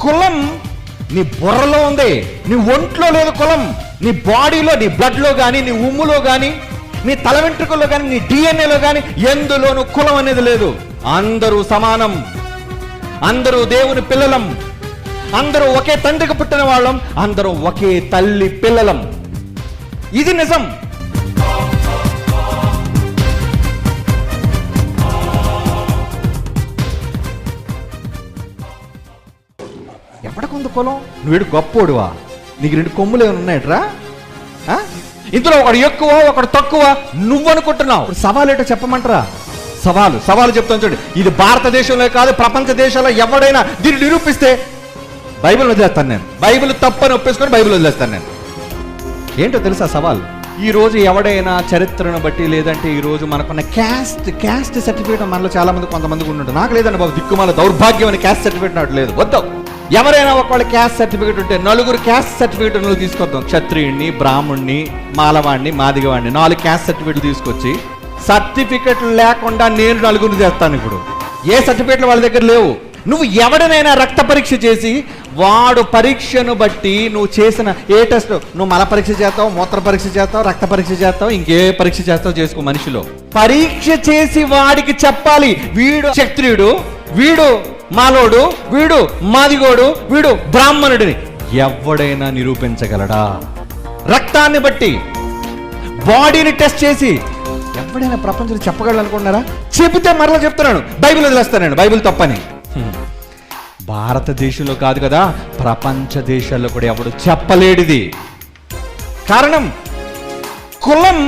కులం నీ బుర్రలో ఉంది నీ ఒంట్లో లేదు కులం నీ బాడీలో నీ బ్లడ్లో కానీ నీ ఉమ్ములో కానీ నీ తల వెంట్రుకల్లో కానీ నీ డిఎన్ఏలో కానీ ఎందులోనూ కులం అనేది లేదు. అందరూ సమానం. అందరూ దేవుని పిల్లలం. అందరూ ఒకే తండ్రికి పుట్టిన వాళ్ళం. అందరూ ఒకే తల్లి పిల్లలం. ఇది నిజం. ఎవడకుంది కులం? నువ్వేడు గొప్పోడువా? నీకు రెండు కొమ్ములు ఏమైనా ఉన్నాయట్రా? ఇందులో ఒకడు ఎక్కువ ఒకడు తక్కువ. నువ్వు అనుకుంటున్నావు సవాలు ఏంటో చెప్పమంటారా? సవాలు సవాలు చెప్తాను చూడు. ఇది భారతదేశంలో కాదు ప్రపంచ దేశాల్లో ఎవడైనా దీన్ని నిరూపిస్తే బైబిల్ వదిలేస్తాను నేను. బైబిల్ తప్పని ఒప్పేసుకొని బైబిల్ వదిలేస్తాను నేను. ఏంటో తెలుసా సవాల్? ఈ రోజు ఎవడైనా చరిత్రను బట్టి లేదంటే ఈ రోజు మనకున్న క్యాస్ట్ క్యాస్ట్ సర్టిఫికేట్ మనలో చాలా మంది కొంతమందికి ఉంటుంటుంది నాకు లేదండి బాబు దిక్కుమాల దౌర్భాగ్యం అని క్యాస్ట్ సర్టిఫికేట్ నాకు లేదు. వద్దాం. ఎవరైనా ఒకవేళ క్యాస్ట్ సర్టిఫికేట్ ఉంటే నలుగురు క్యాస్ట్ సర్టిఫికేట్ తీసుకొద్దాం. క్షత్రియుడిని బ్రాహ్మణ్ణి మాలవాణ్ణి మాదిగవాణ్ణి నాలుగు క్యాస్ట్ సర్టిఫికేట్లు తీసుకొచ్చి సర్టిఫికెట్ లేకుండా నేను నలుగురిని చేస్తాను ఇప్పుడు. ఏ సర్టిఫికేట్లు వాళ్ళ దగ్గర లేవు. నువ్వు ఎవడనైనా రక్త పరీక్ష చేసి వాడు పరీక్షను బట్టి నువ్వు చేసిన ఏ టెస్ట్? నువ్వు మల పరీక్ష చేస్తావు మూత్ర పరీక్ష చేస్తావు రక్త పరీక్ష చేస్తావు ఇంకే పరీక్ష చేస్తావు చేసుకో మనిషిలో. పరీక్ష చేసి వాడికి చెప్పాలి. వీడు క్షత్రియుడు వీడు మాలోడు వీడు మాదిగోడు వీడు బ్రాహ్మణుడిని ఎవడైనా నిరూపించగలడా? రక్తాన్ని బట్టి బాడీని టెస్ట్ చేసి ఎవడైనా ప్రపంచంలో చెప్పగలడు అనుకున్నారా చెబితే మరలా చెప్తున్నాను బైబిల్ వదిలేస్తాను బైబిల్ తప్పని. భారతదేశంలో కాదు కదా ప్రపంచ దేశాల్లో కూడా ఎవడు చెప్పలేడిది. కారణం కులం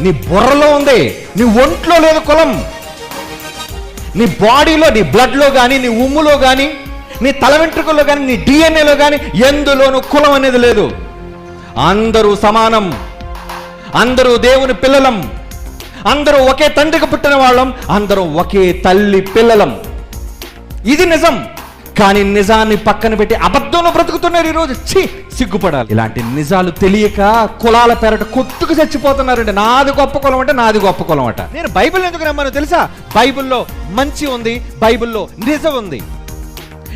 నీ బుర్రలో ఉంది. నీ ఒంట్లో లేదు కులం. నీ బాడీలో నీ బ్లడ్లో కానీ నీ ఉమ్ములో కానీ నీ తల వెంట్రుకల్లో కానీ నీ డిఎన్ఏలో కానీ ఎందులోనూ కులం అనేది లేదు. అందరూ సమానం. అందరూ దేవుని పిల్లలం. అందరూ ఒకే తండ్రికి పుట్టిన వాళ్ళం. అందరూ ఒకే తల్లి పిల్లలం. ఇది నిజం. కానీ నిజాన్ని పక్కన పెట్టి అబద్ధంలో బ్రతుకుతున్నారు ఈరోజు. ఛీ సిగ్గుపడాలి. ఇలాంటి నిజాలు తెలియక కులాల పేరట కొట్టుకు చచ్చిపోతున్నారండి. నాది గొప్ప కులం అంటే నాది గొప్ప కులం అట. నేను బైబిల్ ఎందుకు నమ్మాను తెలుసా? బైబిల్లో మంచి ఉంది బైబిల్లో నిజం ఉంది.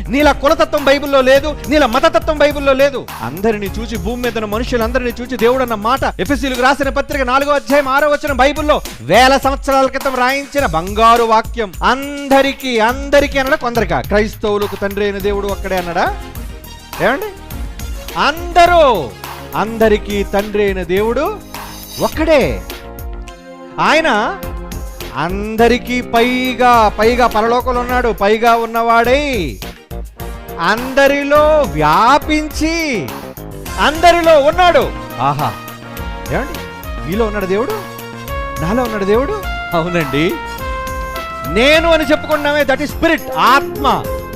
నీలా కులతత్వం బైబిల్లో లేదు నీలా మతతత్వం బైబిల్లో లేదు. అందరిని చూచి భూమి మీద మనుషులందరినీ చూచి దేవుడు అన్న మాట ఎఫ్ఎస్సీలకు రాసిన పత్రిక నాలుగో అధ్యాయం ఆరో వచ్చిన బైబిల్లో వేల సంవత్సరాల క్రితం రాయించిన బంగారు వాక్యం. అందరికీ అందరికీ అనడా కొందరికా? క్రైస్తవులకు తండ్రి అయిన దేవుడు ఒక్కడే అన్నాడా? ఏమండి? అందరూ అందరికీ తండ్రి అయిన దేవుడు ఒక్కడే. ఆయన అందరికీ పైగా పైగా పరలోకంలో ఉన్నాడు పైగా ఉన్నవాడై అందరిలో వ్యాపించి అందరిలో ఉన్నాడు. ఆహా. ఏమండి? మీలో ఉన్నాడు దేవుడు? నాలో ఉన్నాడు దేవుడు? అవునండి. నేను అని చెప్పుకున్నామే దట్ ఈస్ స్పిరిట్ ఆత్మ.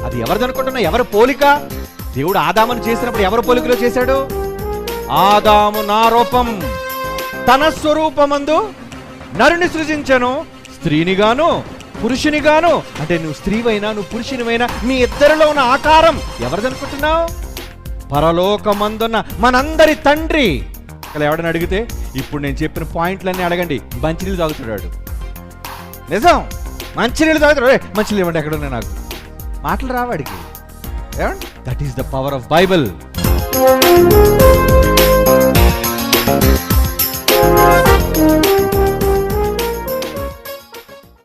అది ఎవరిది అనుకుంటున్నా? ఎవరి పోలిక? దేవుడు ఆదామును చేసినప్పుడు ఎవరి పోలికలో చేశాడు? ఆదాము నా రూపం తన స్వరూపమందు నరుని సృజించను స్త్రీనిగాను పురుషునిగాను అంటే నువ్వు స్త్రీవైనా నువ్వు పురుషునివైనా మీ ఇద్దరిలో ఉన్న ఆకారం ఎవరిదనుకుంటున్నావు పరలోకమందున్న మనందరి తండ్రి. అక్కడ ఎవడని అడిగితే ఇప్పుడు నేను చెప్పిన పాయింట్లన్నీ అడగండి. మంచినీళ్ళు తాగుతున్నాడు నిజం. మంచినీళ్ళు తాగుతున్నాడు. "ఏయ్, మంచినీళ్ళు ఇవ్వండి ఎక్కడ ఉన్నాయి నాకు? మాటలు రావాడికి ఏమండి? That is the power of Bible